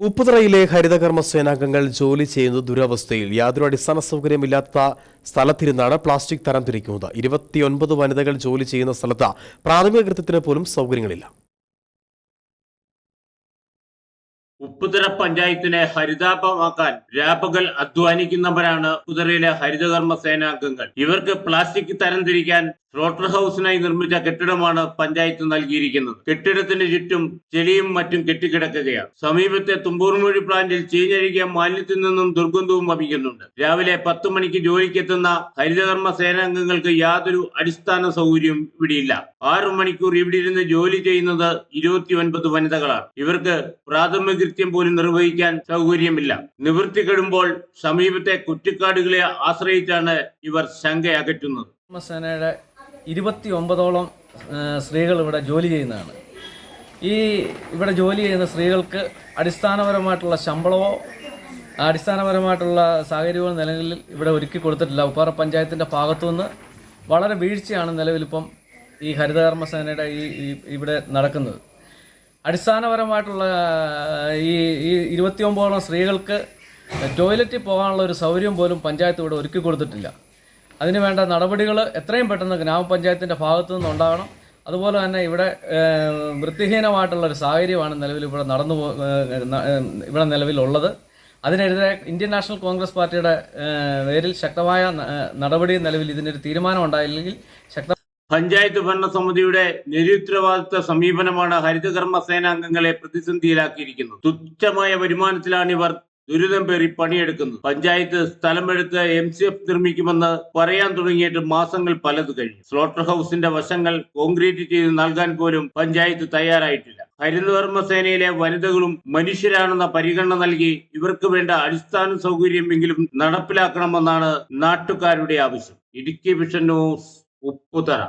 ഉപ്പുതറയിലെ ഹരിതകർമ്മ സേനാംഗങ്ങൾ ജോലി ചെയ്യുന്ന ദുരവസ്ഥയിൽ യാതൊരു അടിസ്ഥാന സൗകര്യമില്ലാത്ത സ്ഥലത്തിരുന്നാണ് പ്ലാസ്റ്റിക് തരം തിരിക്കുന്നത് ഇരുപത്തിയൊൻപത് വനിതകൾ ജോലി ചെയ്യുന്ന സ്ഥലത്ത് പ്രാഥമിക കൃത്യത്തിന് പോലും സൗകര്യങ്ങളില്ല. ഉപ്പുതറ പഞ്ചായത്തിനെ ഹരിതാപമാക്കാൻ രാപ്പകൽ അധ്വാനിക്കുന്നവരാണ് ഉപ്പുതറയിലെ ഹരിതകർമ്മ സേനാംഗങ്ങൾ ഇവർക്ക് പ്ലാസ്റ്റിക് തരംതിരിക്കാൻ സ്ലോട്ടർ ഹൗസിനായി നിർമ്മിച്ച കെട്ടിടമാണ് പഞ്ചായത്ത് നൽകിയിരിക്കുന്നത്. കെട്ടിടത്തിന് ചുറ്റും ചെളിയും മറ്റും കെട്ടിക്കിടക്കുകയാണ്. സമീപത്തെ തുമ്പൂർമൊഴി പ്ലാന്റിൽ ചീഞ്ഞഴുകിയ മാലിന്യത്തിൽ നിന്നും ദുർഗന്ധവും വമിക്കുന്നുണ്ട്. രാവിലെ പത്ത് മണിക്ക് ജോലിക്കെത്തുന്ന ഹരിതകർമ്മ സേനാംഗങ്ങൾക്ക് യാതൊരു അടിസ്ഥാന സൗകര്യവും ഇവിടെയില്ല. ആറു മണിക്കൂർ ഇവിടെ ഇരുന്ന് ജോലി ചെയ്യുന്നത് ഇരുപത്തിയൊൻപത് വനിതകളാണ്. ഇവർക്ക് പ്രാഥമിക കൃത്യം പോലും നിർവഹിക്കാൻ സൗകര്യമില്ല. നിവൃത്തി കെടുമ്പോൾ സമീപത്തെ കുറ്റിക്കാടുകളെ ആശ്രയിച്ചാണ് ഇവർ ശങ്ക അകറ്റുന്നത്. ഇരുപത്തി ഒമ്പതോളം സ്ത്രീകൾ ഇവിടെ ജോലി ചെയ്യുന്നതാണ്. ഈ ഇവിടെ ജോലി ചെയ്യുന്ന സ്ത്രീകൾക്ക് അടിസ്ഥാനപരമായിട്ടുള്ള ശമ്പളമോ അടിസ്ഥാനപരമായിട്ടുള്ള സാഹചര്യവും നിലവിൽ ഇവിടെ ഒരുക്കി കൊടുത്തിട്ടില്ല. ഉപ്പാറ പഞ്ചായത്തിന്റെ ഭാഗത്തുനിന്ന് വളരെ വീഴ്ചയാണ് നിലവിലിപ്പം ഈ ഹരിതകർമ്മസേനയുടെ ഈ ഇവിടെ നടക്കുന്നത്. അടിസ്ഥാനപരമായിട്ടുള്ള ഈ ഈ ഇരുപത്തിയൊമ്പതോളം സ്ത്രീകൾക്ക് ടോയ്ലറ്റിൽ പോകാനുള്ള ഒരു സൗകര്യം പോലും പഞ്ചായത്ത് ഇവിടെ ഒരുക്കി കൊടുത്തിട്ടില്ല. അതിന് വേണ്ട നടപടികൾ എത്രയും പെട്ടെന്ന് ഗ്രാമപഞ്ചായത്തിന്റെ ഭാഗത്തു നിന്ന് ഉണ്ടാകണം അതുപോലെ തന്നെ ഇവിടെ വൃത്തിഹീനമായിട്ടുള്ള ഒരു സാഹചര്യമാണ് നിലവിൽ ഇവിടെ നടന്നു ഇവിടെ നിലവിലുള്ളത്. അതിനെതിരെ ഇന്ത്യൻ നാഷണൽ കോൺഗ്രസ് പാർട്ടിയുടെ പേരിൽ ശക്തമായ നടപടി നിലവിൽ ഇതിനൊരു തീരുമാനം ഉണ്ടായില്ലെങ്കിൽ ശക്ത പഞ്ചായത്ത് ഭരണ ഭരണസമിതിയുടെ നിരുത്തരവാദിത്വ സമീപനമാണ് ഹരിതകർമ്മ സേനാംഗങ്ങളെ പ്രതിസന്ധിയിലാക്കിയിരിക്കുന്നത്. തുച്ഛമായ വരുമാനത്തിലാണ് ഇവർ ദുരിതം പേറി പണിയെടുക്കുന്നത് പഞ്ചായത്ത് സ്ഥലമെടുത്ത് എം സി എഫ് നിർമ്മിക്കുമെന്ന് പറയാൻ തുടങ്ങിയിട്ട് മാസങ്ങൾ പലത് കഴിഞ്ഞു. സ്ലോട്ടർ ഹൗസിന്റെ വശങ്ങൾ കോൺക്രീറ്റ് ചെയ്ത് നൽകാൻ പോലും പഞ്ചായത്ത് തയ്യാറായിട്ടില്ല. ഹരിതകർമ്മ സേനയിലെ വനിതകളും മനുഷ്യരാണെന്ന പരിഗണന നൽകി ഇവർക്ക് വേണ്ട അടിസ്ഥാന സൗകര്യമെങ്കിലും നടപ്പിലാക്കണമെന്നാണ് നാട്ടുകാരുടെ ആവശ്യം. Idukki vision news Upputhara.